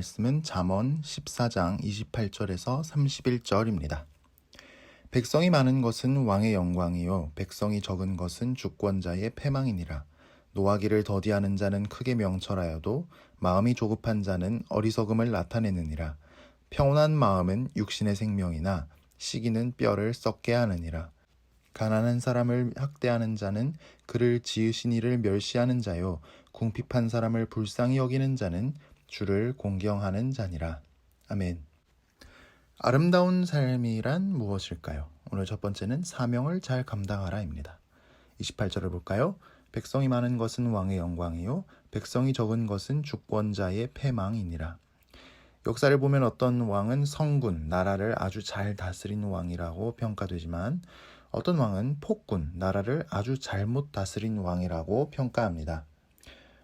말씀은 잠언 14장 28절에서 31절입니다. 백성이 많은 것은 왕의 영광이요 백성이 적은 것은 주권자의 패망이니라. 노하기를 더디하는 자는 크게 명철하여도 마음이 조급한 자는 어리석음을 나타내느니라. 평온한 마음은 육신의 생명이나 시기는 뼈를 썩게 하느니라. 가난한 사람을 학대하는 자는 그를 지으신 이를 멸시하는 자요 궁핍한 사람을 불쌍히 여기는 자는 주를 공경하는 자니라. 아멘. 아름다운 삶이란 무엇일까요? 오늘 첫 번째는 사명을 잘 감당하라입니다. 28절을 볼까요? 백성이 많은 것은 왕의 영광이요 백성이 적은 것은 주권자의 패망이니라. 역사를 보면 어떤 왕은 성군, 나라를 아주 잘 다스린 왕이라고 평가되지만 어떤 왕은 폭군, 나라를 아주 잘못 다스린 왕이라고 평가합니다.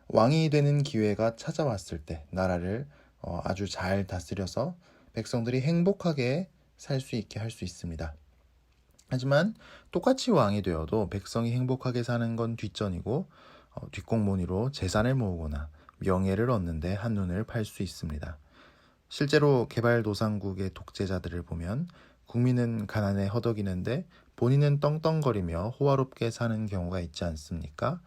왕이 되는 기회가 찾아왔을 때 나라를 어, 아주 잘 다스려서 백성들이 행복하게 살 수 있게 할 수 있습니다. 하지만 똑같이 왕이 되어도 백성이 행복하게 사는 건 뒷전이고 어, 뒷공무니로 재산을 모으거나 명예를 얻는데 한눈을 팔 수 있습니다. 실제로 개발도상국의 독재자들을 보면 국민은 가난에 허덕이는데 본인은 떵떵거리며 호화롭게 사는 경우가 있지 않습니까?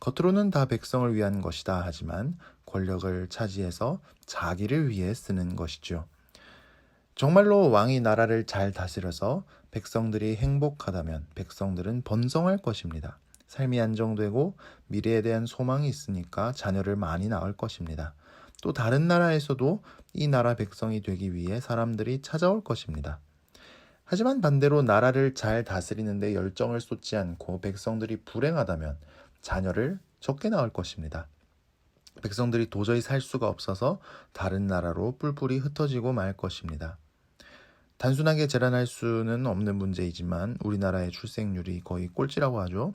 겉으로는 다 백성을 위한 것이다 하지만 권력을 차지해서 자기를 위해 쓰는 것이죠. 정말로 왕이 나라를 잘 다스려서 백성들이 행복하다면 백성들은 번성할 것입니다. 삶이 안정되고 미래에 대한 소망이 있으니까 자녀를 많이 낳을 것입니다. 또 다른 나라에서도 이 나라 백성이 되기 위해 사람들이 찾아올 것입니다. 하지만 반대로 나라를 잘 다스리는데 열정을 쏟지 않고 백성들이 불행하다면 자녀를 적게 낳을 것입니다. 백성들이 도저히 살 수가 없어서 다른 나라로 뿔뿔이 흩어지고 말 것입니다. 단순하게 재란할 수는 없는 문제이지만 우리나라의 출생률이 거의 꼴찌라고 하죠.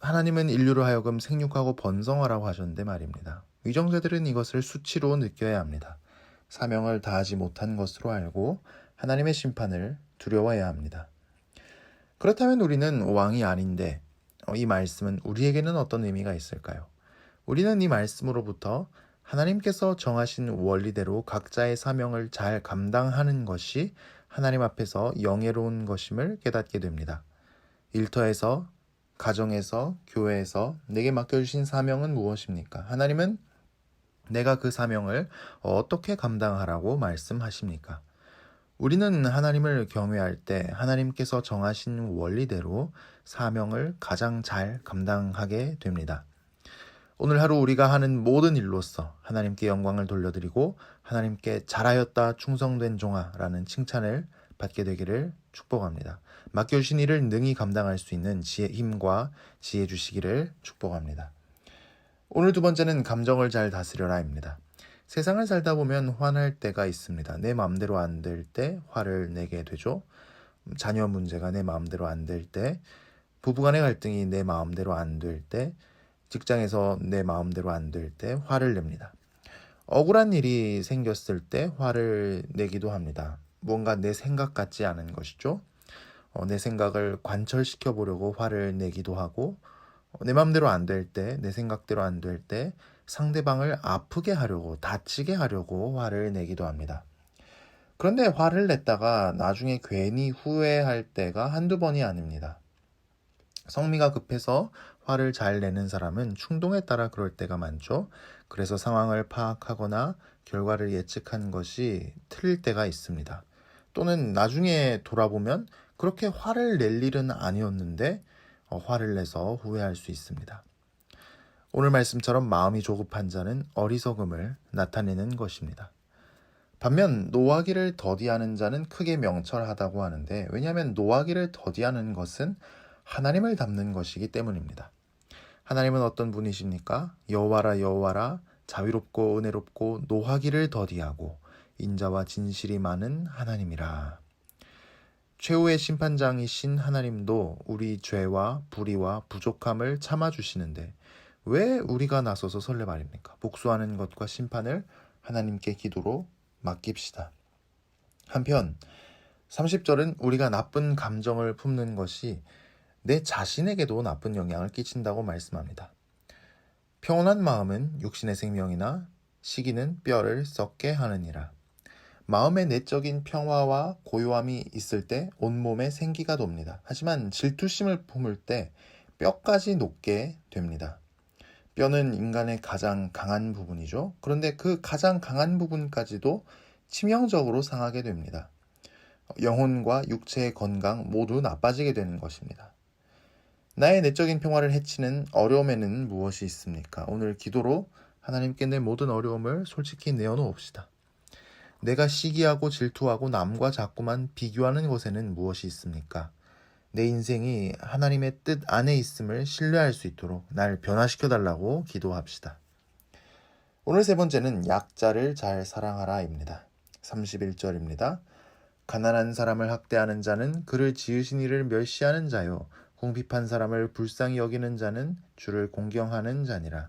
하나님은 인류로 하여금 생육하고 번성하라고 하셨는데 말입니다. 위정자들은 이것을 수치로 느껴야 합니다. 사명을 다하지 못한 것으로 알고 하나님의 심판을 두려워해야 합니다. 그렇다면 우리는 왕이 아닌데 어, 이 말씀은 우리에게는 어떤 의미가 있을까요? 우리는 이 말씀으로부터 하나님께서 정하신 원리대로 각자의 사명을 잘 감당하는 것이 하나님 앞에서 영예로운 것임을 깨닫게 됩니다. 일터에서, 가정에서, 교회에서 내게 맡겨주신 사명은 무엇입니까? 하나님은 내가 그 사명을 어떻게 감당하라고 말씀하십니까? 우리는 하나님을 경외할 때 하나님께서 정하신 원리대로 사명을 가장 잘 감당하게 됩니다. 오늘 하루 우리가 하는 모든 일로서 하나님께 영광을 돌려드리고 하나님께 잘하였다 충성된 종아라는 칭찬을 받게 되기를 축복합니다. 맡겨주신 일을 능히 감당할 수 있는 지혜 힘과 지혜 주시기를 축복합니다. 오늘 두 번째는 감정을 잘 다스려라입니다. 세상을 살다 보면 화날 때가 있습니다. 내 마음대로 안 될 때 화를 내게 되죠. 자녀 문제가 내 마음대로 안 될 때, 부부간의 갈등이 내 마음대로 안 될 때, 직장에서 내 마음대로 안 될 때 화를 냅니다. 억울한 일이 생겼을 때 화를 내기도 합니다. 뭔가 내 생각 같지 않은 것이죠. 어, 내 생각을 관철시켜 보려고 화를 내기도 하고, 어, 내 마음대로 안 될 때, 내 생각대로 안 될 때, 상대방을 아프게 하려고, 다치게 하려고 화를 내기도 합니다. 그런데 화를 냈다가 나중에 괜히 후회할 때가 한두 번이 아닙니다. 성미가 급해서 화를 잘 내는 사람은 충동에 따라 그럴 때가 많죠. 그래서 상황을 파악하거나 결과를 예측한 것이 틀릴 때가 있습니다. 또는 나중에 돌아보면 그렇게 화를 낼 일은 아니었는데 어, 화를 내서 후회할 수 있습니다. 오늘 말씀처럼 마음이 조급한 자는 어리석음을 나타내는 것입니다. 반면 노하기를 더디하는 자는 크게 명철하다고 하는데 왜냐하면 노하기를 더디하는 것은 하나님을 닮는 것이기 때문입니다. 하나님은 어떤 분이십니까? 여호와라 여호와라 자비롭고 은혜롭고 노하기를 더디하고 인자와 진실이 많은 하나님이라. 최후의 심판장이신 하나님도 우리 죄와 불의와 부족함을 참아주시는데 왜 우리가 나서서 설레 말입니까? 복수하는 것과 심판을 하나님께 기도로 맡깁시다. 한편 30절은 우리가 나쁜 감정을 품는 것이 내 자신에게도 나쁜 영향을 끼친다고 말씀합니다. 평온한 마음은 육신의 생명이나 시기는 뼈를 썩게 하느니라. 마음의 내적인 평화와 고요함이 있을 때 온몸에 생기가 돕니다. 하지만 질투심을 품을 때 뼈까지 녹게 됩니다. 뼈는 인간의 가장 강한 부분이죠. 그런데 그 가장 강한 부분까지도 치명적으로 상하게 됩니다. 영혼과 육체의 건강 모두 나빠지게 되는 것입니다. 나의 내적인 평화를 해치는 어려움에는 무엇이 있습니까? 오늘 기도로 하나님께 내 모든 어려움을 솔직히 내어놓읍시다. 내가 시기하고 질투하고 남과 자꾸만 비교하는 것에는 무엇이 있습니까? 내 인생이 하나님의 뜻 안에 있음을 신뢰할 수 있도록 날 변화시켜 달라고 기도합시다. 오늘 세 번째는 약자를 잘 사랑하라입니다. 31절입니다. 가난한 사람을 학대하는 자는 그를 지으신 이를 멸시하는 자요 궁핍한 사람을 불쌍히 여기는 자는 주를 공경하는 자니라.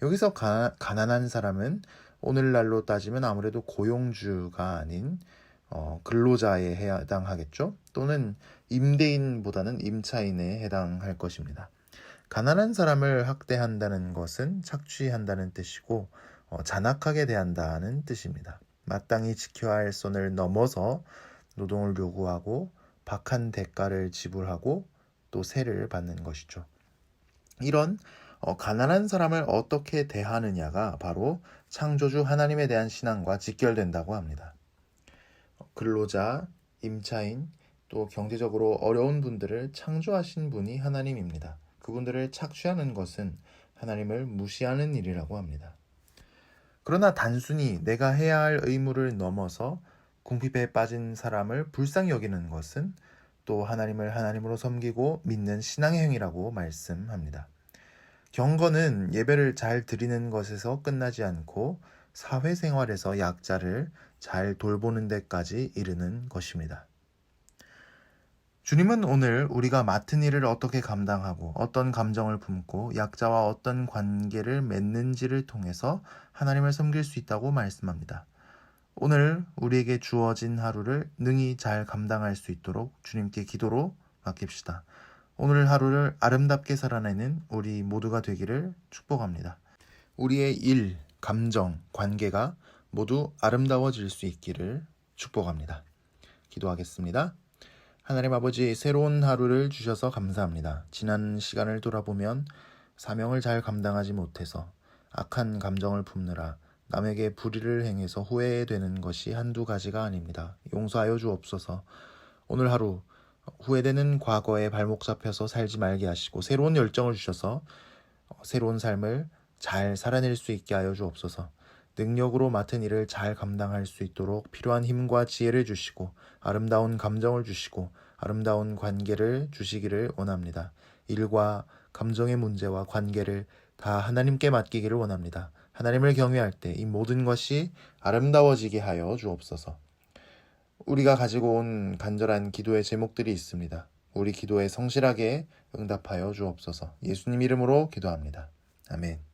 여기서 가, 가난한 사람은 오늘날로 따지면 아무래도 고용주가 아닌 어, 근로자에 해당하겠죠. 또는 임대인보다는 임차인에 해당할 것입니다. 가난한 사람을 학대한다는 것은 착취한다는 뜻이고 어, 잔악하게 대한다는 뜻입니다. 마땅히 지켜야 할 선을 넘어서 노동을 요구하고 박한 대가를 지불하고 또 세를 받는 것이죠. 이런 어, 가난한 사람을 어떻게 대하느냐가 바로 창조주 하나님에 대한 신앙과 직결된다고 합니다. 근로자, 임차인, 또 경제적으로 어려운 분들을 창조하신 분이 하나님입니다. 그분들을 착취하는 것은 하나님을 무시하는 일이라고 합니다. 그러나 단순히 내가 해야 할 의무를 넘어서 궁핍에 빠진 사람을 불쌍히 여기는 것은 또 하나님을 하나님으로 섬기고 믿는 신앙의 행위라고 말씀합니다. 경건은 예배를 잘 드리는 것에서 끝나지 않고 사회생활에서 약자를 잘 돌보는 데까지 이르는 것입니다. 주님은 오늘 우리가 맡은 일을 어떻게 감당하고 어떤 감정을 품고 약자와 어떤 관계를 맺는지를 통해서 하나님을 섬길 수 있다고 말씀합니다. 오늘 우리에게 주어진 하루를 능히 잘 감당할 수 있도록 주님께 기도로 맡깁시다. 오늘 하루를 아름답게 살아내는 우리 모두가 되기를 축복합니다. 우리의 일, 감정, 관계가 모두 아름다워질 수 있기를 축복합니다. 기도하겠습니다. 하나님 아버지, 새로운 하루를 주셔서 감사합니다. 지난 시간을 돌아보면 사명을 잘 감당하지 못해서 악한 감정을 품느라 남에게 불의를 행해서 후회되는 것이 한두 가지가 아닙니다. 용서하여 주옵소서. 오늘 하루 후회되는 과거에 발목 잡혀서 살지 말게 하시고 새로운 열정을 주셔서 새로운 삶을 잘 살아낼 수 있게 하여 주옵소서. 능력으로 맡은 일을 잘 감당할 수 있도록 필요한 힘과 지혜를 주시고 아름다운 감정을 주시고 아름다운 관계를 주시기를 원합니다. 일과 감정의 문제와 관계를 다 하나님께 맡기기를 원합니다. 하나님을 경외할 때 이 모든 것이 아름다워지게 하여 주옵소서. 우리가 가지고 온 간절한 기도의 제목들이 있습니다. 우리 기도에 성실하게 응답하여 주옵소서. 예수님 이름으로 기도합니다. 아멘.